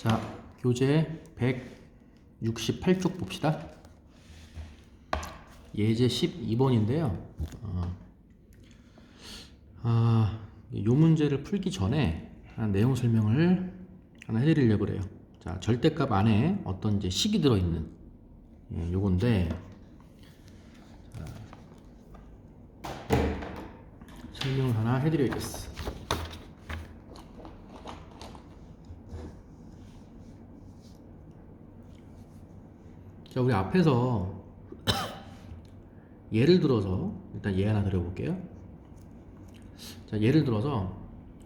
자, 교재 168쪽 봅시다. 예제 12번인데요. 어, 아, 요 문제를 풀기 전에 하나 내용 설명을 하나 해드리려고 그래요. 자, 절대값 안에 어떤 이제 식이 들어있는 예, 요건데 자, 설명을 하나 해드려야겠어. 자, 우리 앞에서 예를 들어서 일단 예 하나 드려볼게요. 자, 예를 들어서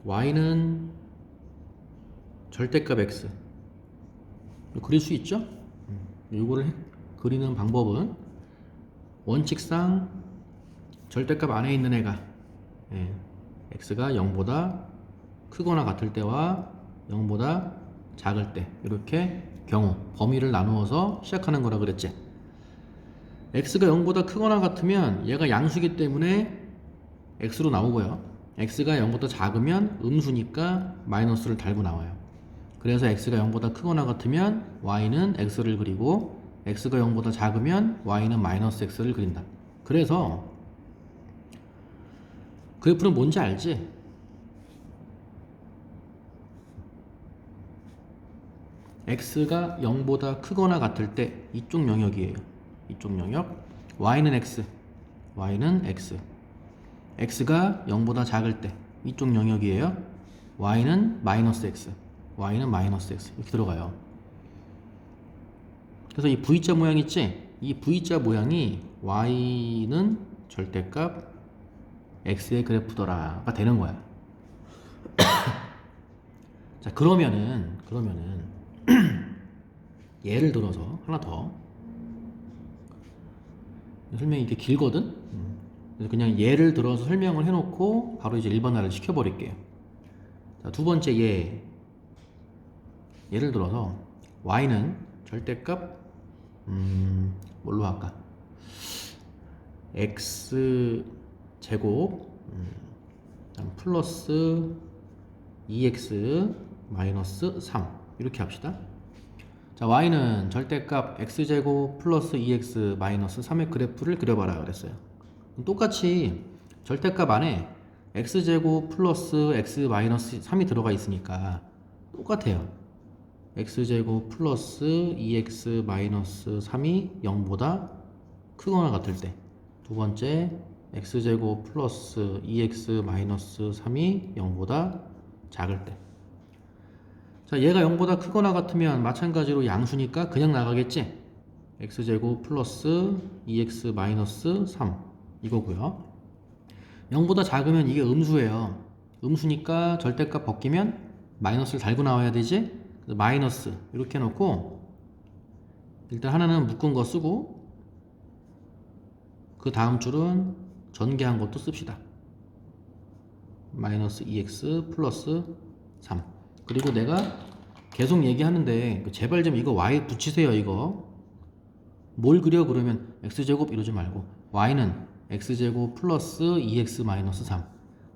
y는 절대값 x 그릴 수 있죠? 음, 이거를 해- 그리는 방법은 원칙상 절대값 안에 있는 애가 예, x가 0보다 크거나 같을 때와 0보다 작을 때 이렇게 경우 범위를 나누어서 시작하는 거라 그랬지. x가 0보다 크거나 같으면 얘가 양수기 때문에 x로 나오고요. x가 0보다 작으면 음수니까 마이너스를 달고 나와요. 그래서 x가 0보다 크거나 같으면 y는 x를 그리고 x가 0보다 작으면 y는 마이너스 x를 그린다. 그래서 그래프는 뭔지 알지? X가 0보다 크거나 같을 때 이쪽 영역이에요. 이쪽 영역. y는 x, y는 x. x가 0보다 작을 때 이쪽 영역이에요. y는 마이너스 x, y는 마이너스 x 이렇게 들어가요. 그래서 이 V자 모양 있지? 이 V자 모양이 y는 절대값 x의 그래프더라가 되는 거야. 자 그러면은 그러면은 예를 들어서 하나 더 설명이 이렇게 길거든. 음. 그래서 그냥 예를 들어서 설명을 해놓고 바로 이제 일반화를 시켜버릴게요. 자, 두 번째 예. 예를 들어서 y는 절대값 음, 뭘로 할까? x 제곱 음, 플러스 2x 마이너스 3 이렇게 합시다. 자, y는 절대값 x제곱 플러스 2x 마이너스 3의 그래프를 그려봐라 그랬어요. 똑같이 절대값 안에 x제곱 플러스 x 마이너스 3이 들어가 있으니까 똑같아요. x제곱 플러스 2x 마이너스 3이 0보다 크거나 같을 때. 두 번째 x제곱 플러스 2x 마이너스 3이 0보다 작을 때. 자, 얘가 0보다 크거나 같으면 마찬가지로 양수니까 그냥 나가겠지? x제곱 플러스 2x 마이너스 3 이거고요. 0보다 작으면 이게 음수예요. 음수니까 절대값 벗기면 마이너스를 달고 나와야 되지? 마이너스 이렇게 해놓고 일단 하나는 묶은 거 쓰고 그 다음 줄은 전개한 것도 씁시다. 마이너스 2x 플러스 3 그리고 내가 계속 얘기하는데 그 제발 좀 이거 y 붙이세요 이거. 뭘 그려 그러면? X제곱 이러지 말고. Y는 x제곱 플러스 2x 마이너스 3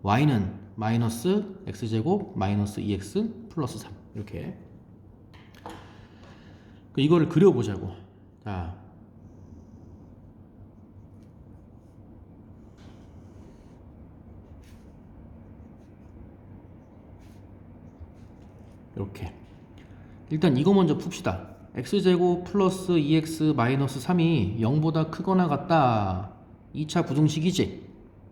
y는 마이너스 x제곱 마이너스 2x 플러스 3 이렇게. 그 이거를 그려보자고. 자 이렇게. 일단 이거 먼저 풉시다. X제곱 플러스 2x 마이너스 3이 0보다 크거나 같다. 2차 부등식이지.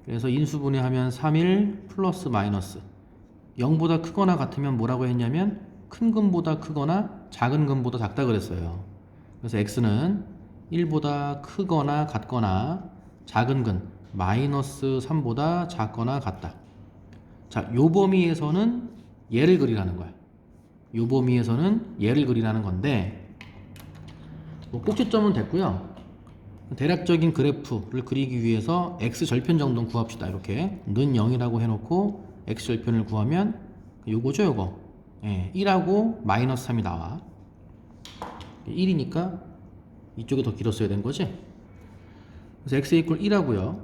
그래서 인수분해하면 3일 플러스 마이너스. 0보다 크거나 같으면 뭐라고 했냐면 큰 근보다 크거나 작은 근보다 작다 그랬어요. 그래서 x는 1보다 크거나 같거나 작은 근 마이너스 3보다 작거나 같다. 자, 요 범위에서는 얘를 그리라는 거야 요 범위에서는 얘를 그리라는 건데 뭐 꼭지점은 됐고요. 대략적인 그래프를 그리기 위해서 x 절편 정도는 구합시다. 이렇게 는 0이라고 해놓고 x 절편을 구하면 요거죠, 요거. 예, 1하고 마이너스 3이 나와. 1이니까 이쪽에 더 길었어야 된 거지. 그래서 x 이퀄 1하고요.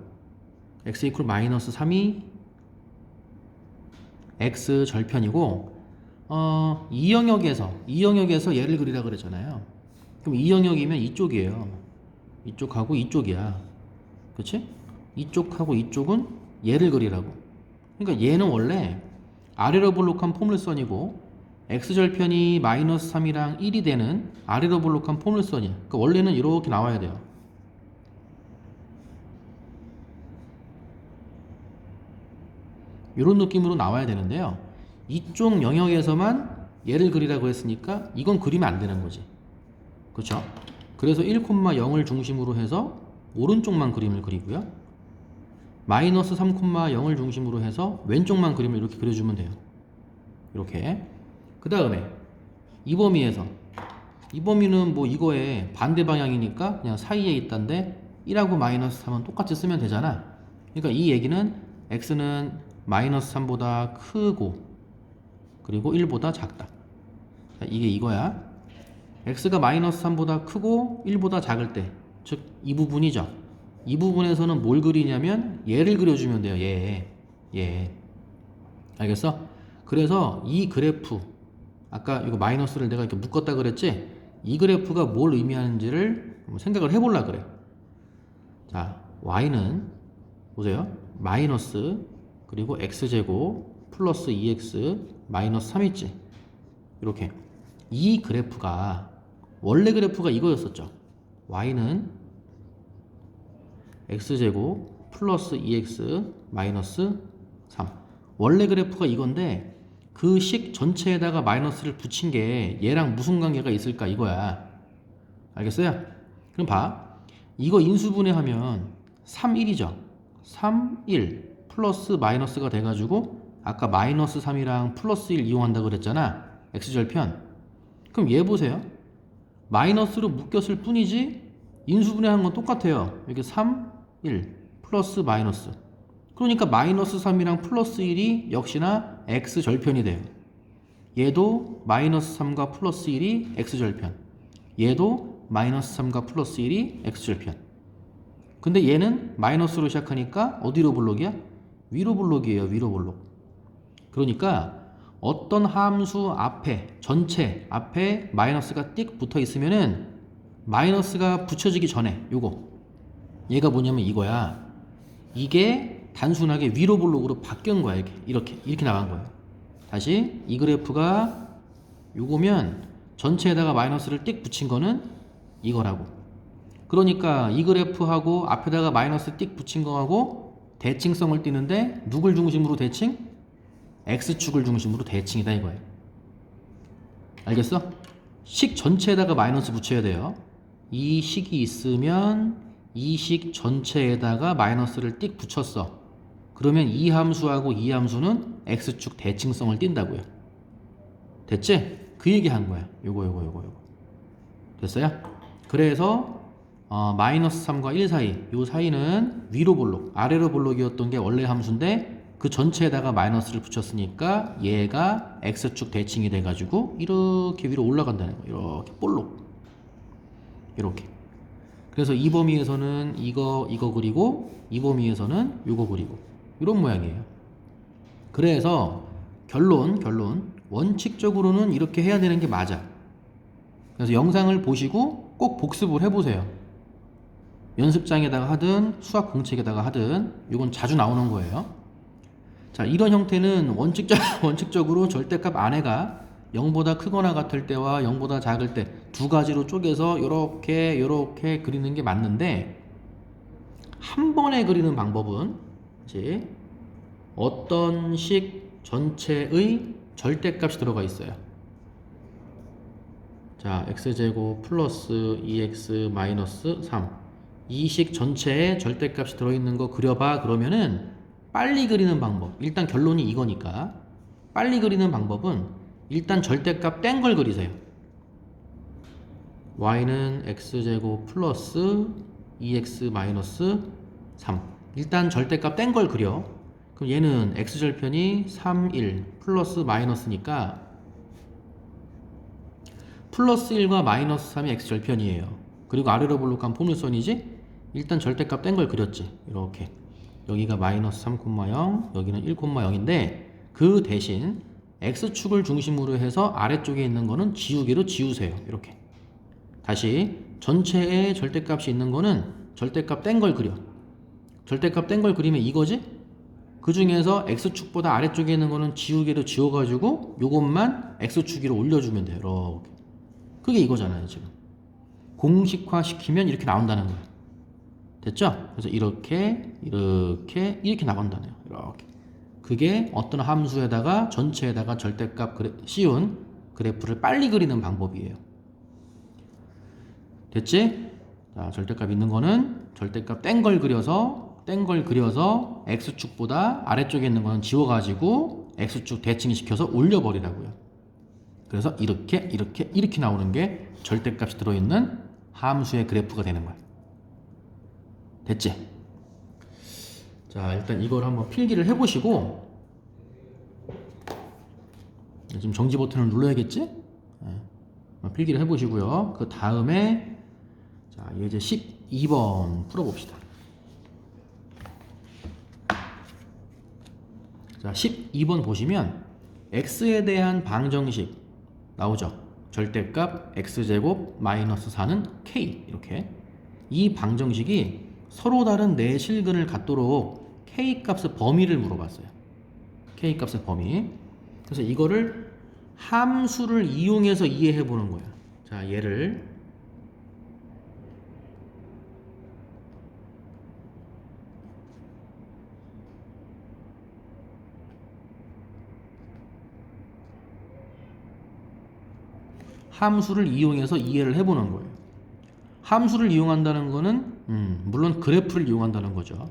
x 이퀄 마이너스 3이 x 절편이고 어, 이 영역에서 이 영역에서 얘를 그리라 그랬잖아요. 그럼 이 영역이면 이쪽이에요. 이쪽하고 이쪽이야. 그렇지? 이쪽하고 이쪽은 얘를 그리라고. 그러니까 얘는 원래 아래로 볼록한 포물선이고 x절편이 마이너스 3이랑 1이 되는 아래로 볼록한 포물선이야. 그러니까 원래는 이렇게 나와야 돼요. 이런 느낌으로 나와야 되는데요. 이쪽 영역에서만 얘를 그리라고 했으니까 이건 그리면 안 되는 거지. 그렇죠? 그래서 1,0을 중심으로 해서 오른쪽만 그림을 그리고요. 마이너스 3,0을 중심으로 해서 왼쪽만 그림을 이렇게 그려주면 돼요. 이렇게. 그 다음에 이 범위에서 이 범위는 뭐 이거에 반대 방향이니까 그냥 사이에 있단데 1하고 마이너스 3은 똑같이 쓰면 되잖아. 그러니까 이 얘기는 x는 마이너스 3보다 크고 그리고 1보다 작다. 자, 이게 이거야. x가 마이너스 3보다 크고 1보다 작을 때, 즉 이 부분이죠. 이 부분에서는 뭘 그리냐면 얘를 그려주면 돼요. 얘, 얘. 알겠어? 그래서 이 그래프, 아까 이거 마이너스를 내가 이렇게 묶었다 그랬지? 이 그래프가 뭘 의미하는지를 생각을 해볼라 그래. 자, y는 보세요. 마이너스 그리고 x제곱 플러스 2x 마이너스 3 있지. 이렇게 이 그래프가 원래 그래프가 이거였었죠. y는 x제곱 플러스 2x 마이너스 3 원래 그래프가 이건데 그 식 전체에다가 마이너스를 붙인 게 얘랑 무슨 관계가 있을까 이거야 알겠어요? 그럼 봐 이거 인수분해하면 3, 1이죠 3, 1 플러스 마이너스가 돼가지고 아까 마이너스 3이랑 플러스 1 이용한다 그랬잖아. x절편. 그럼 얘 보세요. 마이너스로 묶였을 뿐이지 인수분해하는 건 똑같아요. 이렇게 3, 1 플러스 마이너스. 그러니까 마이너스 3이랑 플러스 1이 역시나 x절편이 돼요. 얘도 마이너스 3과 플러스 1이 x절편. 얘도 마이너스 3과 플러스 1이 x절편. 근데 얘는 마이너스로 시작하니까 어디로 볼록이야? 위로 볼록이에요 위로 볼록 그러니까 어떤 함수 앞에 전체 앞에 마이너스가 띡 붙어 있으면은 마이너스가 붙여지기 전에 요거. 얘가 뭐냐면 이거야. 이게 단순하게 위로 볼록으로 바뀐 거야 이렇게. 이렇게 이렇게 나간 거야. 다시 이 그래프가 요거면 전체에다가 마이너스를 띡 붙인 거는 이거라고. 그러니까 이 그래프하고 앞에다가 마이너스 띡 붙인 거하고 대칭성을 띠는데 누굴 중심으로 대칭? X축을 중심으로 대칭이다 이거예요. 알겠어? 식 전체에다가 마이너스 붙여야 돼요. 이 식이 있으면 이 식 전체에다가 마이너스를 띡 붙였어. 그러면 이 함수하고 이 함수는 x축 대칭성을 띈다고요. 됐지? 그 얘기 한 거야. 요거 요거 요거 요거. 됐어요? 그래서 어, 마이너스 3과 1 사이 요 사이는 위로 볼록 아래로 볼록이었던 게 원래 함수인데 그 전체에다가 마이너스를 붙였으니까 얘가 x축 대칭이 돼가지고 이렇게 위로 올라간다는 거예요. 이렇게 볼록 이렇게 그래서 이 범위에서는 이거 이거 그리고 이 범위에서는 요거 그리고 이런 모양이에요. 그래서 결론 결론 원칙적으로는 이렇게 해야 되는 게 맞아. 그래서 영상을 보시고 꼭 복습을 해보세요. 연습장에다가 하든 수학 공책에다가 하든 이건 자주 나오는 거예요. 자 이런 형태는 원칙적, 원칙적으로 절대값 안에가 0보다 크거나 같을 때와 0보다 작을 때 두 가지로 쪼개서 이렇게 이렇게 그리는 게 맞는데 한 번에 그리는 방법은 이제 어떤 식 전체의 절대값이 들어가 있어요. 자, x제곱 플러스 2x 마이너스 3. 이 식 전체에 절대값이 들어있는 거 그려봐. 그러면은 빨리 그리는 방법. 일단 결론이 이거니까. 빨리 그리는 방법은 일단 절대값 뗀 걸 그리세요. y는 x제곱 플러스 2x 마이너스 3. 일단 절대값 뗀 걸 그려. 그럼 얘는 x절편이 3, 1 플러스 마이너스니까 플러스 1과 마이너스 3이 x절편이에요. 그리고 아래로 볼록한 포물선이지? 일단 절대값 뗀 걸 그렸지. 이렇게. 여기가 마이너스 3,0, 여기는 1,0인데 그 대신 x축을 중심으로 해서 아래쪽에 있는 거는 지우개로 지우세요. 이렇게. 다시 전체에 절대값이 있는 거는 절대값 뗀 걸 그려. 절대값 뗀 걸 그리면 이거지? 그 중에서 x축보다 아래쪽에 있는 거는 지우개로 지워가지고 요것만 x축 위로 올려주면 돼요. 이렇게. 그게 이거잖아요, 지금. 공식화 시키면 이렇게 나온다는 거예요. 됐죠? 그래서 이렇게, 이렇게, 이렇게 나간다네요. 이렇게. 그게 어떤 함수에다가 전체에다가 절대값 그래, 씌운 그래프를 빨리 그리는 방법이에요. 됐지? 자, 절대값 있는 거는 절대값 뗀 걸 그려서 뗀 걸 그려서 x축보다 아래쪽에 있는 거는 지워가지고 x축 대칭시켜서 올려버리라고요. 그래서 이렇게 이렇게 이렇게 나오는 게 절대값이 들어있는 함수의 그래프가 되는 거야. 됐지? 자 일단 이걸 한번 필기를 해보시고 지금 정지 버튼을 눌러야겠지? 네. 필기를 해보시고요. 그 다음에 자 이제 12번 풀어봅시다. 자 12번 보시면 x에 대한 방정식 나오죠. 절대값 x제곱 마이너스 4는 k 이렇게 이 방정식이 서로 다른 네 실근을 갖도록 k 값의 범위를 물어봤어요. k 값의 범위. 그래서 이거를 함수를 이용해서 이해해 보는 거야. 자, 얘를 함수를 이용해서 이해를 해보는 거예요. 함수를 이용한다는 거는 음, 물론 그래프를 이용한다는 거죠.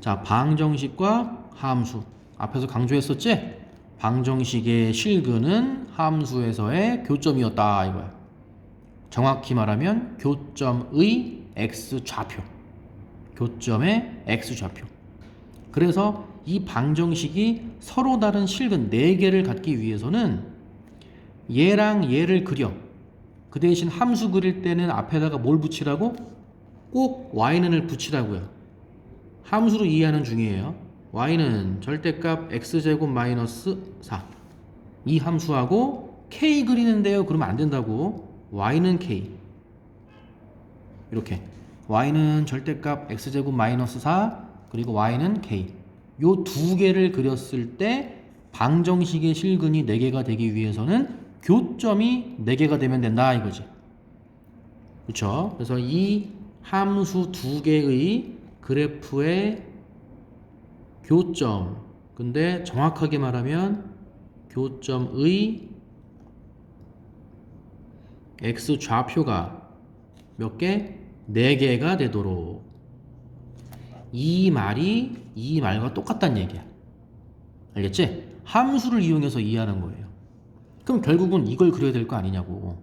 자, 방정식과 함수 앞에서 강조했었지? 방정식의 실근은 함수에서의 교점이었다 이거야. 정확히 말하면 교점의 x 좌표. 교점의 x 좌표. 그래서 이 방정식이 서로 다른 실근 4개를 갖기 위해서는 얘랑 얘를 그려. 그 대신 함수 그릴 때는 앞에다가 뭘 붙이라고? 꼭 y는을 붙이라고요. 함수로 이해하는 중이에요. y는 절대값 x제곱 마이너스 4. 이 함수하고 k 그리는데요. 그러면 안 된다고. y는 k. 이렇게. y는 절대값 x제곱 마이너스 4 그리고 y는 k. 요 두 개를 그렸을 때 방정식의 실근이 4개가 되기 위해서는 교점이 4개가 되면 된다 이거지. 그렇죠? 그래서 이 함수 두 개의 그래프의 교점 근데 정확하게 말하면 교점의 x 좌표가 몇 개? 4개가 되도록 이 말이 이 말과 똑같다는 얘기야. 알겠지? 함수를 이용해서 이해하는 거예요. 그럼 결국은 이걸 그려야 될 거 아니냐고.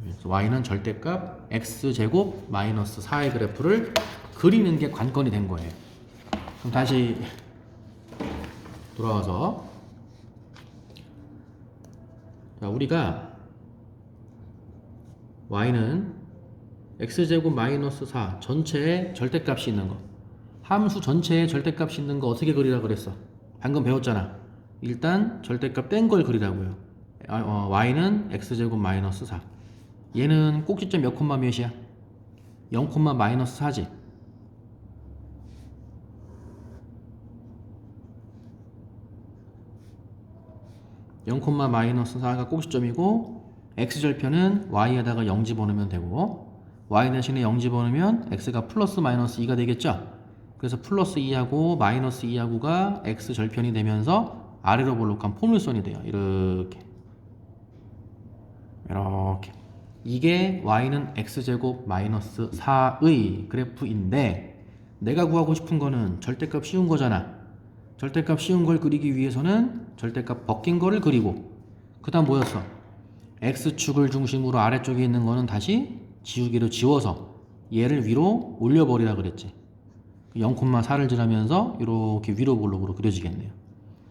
그래서 y는 절대값 x제곱 마이너스 4의 그래프를 그리는 게 관건이 된 거예요. 그럼 다시 돌아와서 자, 우리가 y는 x제곱 마이너스 4 전체에 절대값이 있는 거 함수 전체에 절대값이 있는 거 어떻게 그리라 그랬어? 방금 배웠잖아. 일단 절대값 뗀 걸 그리라고요. 아, 어, y는 x제곱 마이너스 4 얘는 꼭지점 몇 콤마 몇이야? 0 콤마 마이너스 4지. (0 콤마 마이너스 4가 꼭지점이고 x절편은 y에다가 0 집어넣으면 되고 y 대신에 0 집어넣으면 x가 플러스 마이너스 2가 되겠죠 그래서 플러스 2하고 마이너스 2하고가 x절편이 되면서 아래로 볼록한 포물선이 돼요 이렇게 이렇게 이게 y는 x제곱 마이너스 4의 그래프인데 내가 구하고 싶은 거는 절대값 씌운 거잖아. 절대값 씌운 걸 그리기 위해서는 절대값 벗긴 거를 그리고 그 다음 뭐였어? x축을 중심으로 아래쪽에 있는 거는 다시 지우개로 지워서 얘를 위로 올려버리라 그랬지. 0,4를 지나면서 이렇게 위로 볼록으로 그려지겠네요.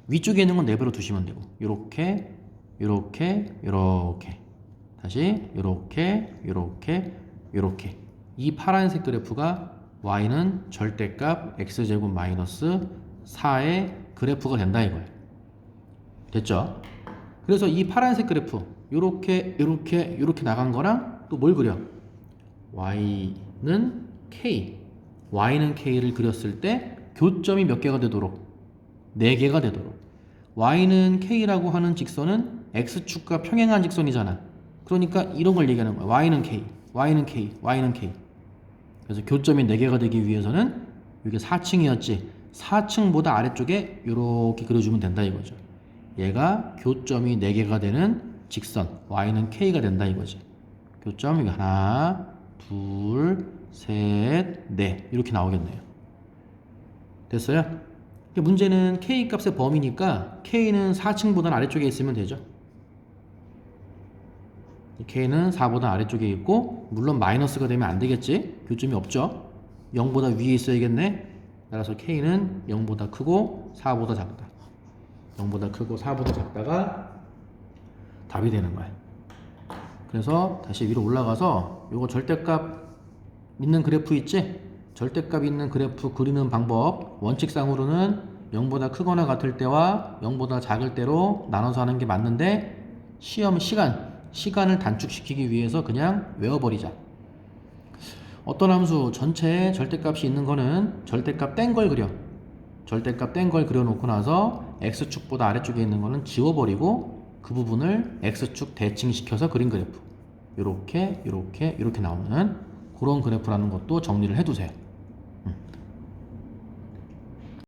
위쪽에 있는 건 내버려 두시면 되고 이렇게 이렇게 이렇게 다시 이렇게 이렇게 이렇게 이 파란색 그래프가 y는 절대값 x제곱 마이너스 4의 그래프가 된다 이거예요. 됐죠? 그래서 이 파란색 그래프 요렇게 요렇게 요렇게 나간 거랑 또 뭘 그려? y는 k y는 k를 그렸을 때 교점이 몇 개가 되도록 4개가 되도록 y는 k라고 하는 직선은 x축과 평행한 직선이잖아. 그러니까 이런 걸 얘기하는 거야. y는 k y는 k y는 k. 그래서 교점이 4개가 되기 위해서는 이게 4층이었지. 4층보다 아래쪽에 이렇게 그려주면 된다 이거죠. 얘가 교점이 4개가 되는 직선 y는 k가 된다 이거지. 교점 이거 하나 둘 셋 넷. 이렇게 나오겠네요. 됐어요? 근데 문제는 k 값의 범위니까 k는 4층보다 아래쪽에 있으면 되죠. K는 4보다 아래쪽에 있고 물론 마이너스가 되면 안 되겠지? 교점이 없죠. 0보다 위에 있어야겠네. 따라서 k는 0보다 크고 4보다 작다. 0보다 크고 4보다 작다가 답이 되는 거야. 그래서 다시 위로 올라가서 요거 절대값 있는 그래프 있지 절대값 있는 그래프 그리는 방법 원칙상으로는 0보다 크거나 같을 때와 0보다 작을 때로 나눠서 하는 게 맞는데 시험 시간 시간을 단축시키기 위해서 그냥 외워버리자. 어떤 함수 전체에 절대값이 있는 거는 절대값 뗀 걸 그려. 절대값 뗀 걸 그려놓고 나서 x축보다 아래쪽에 있는 거는 지워버리고 그 부분을 x축 대칭시켜서 그린 그래프. 요렇게 요렇게 요렇게 나오는 그런 그래프라는 것도 정리를 해두세요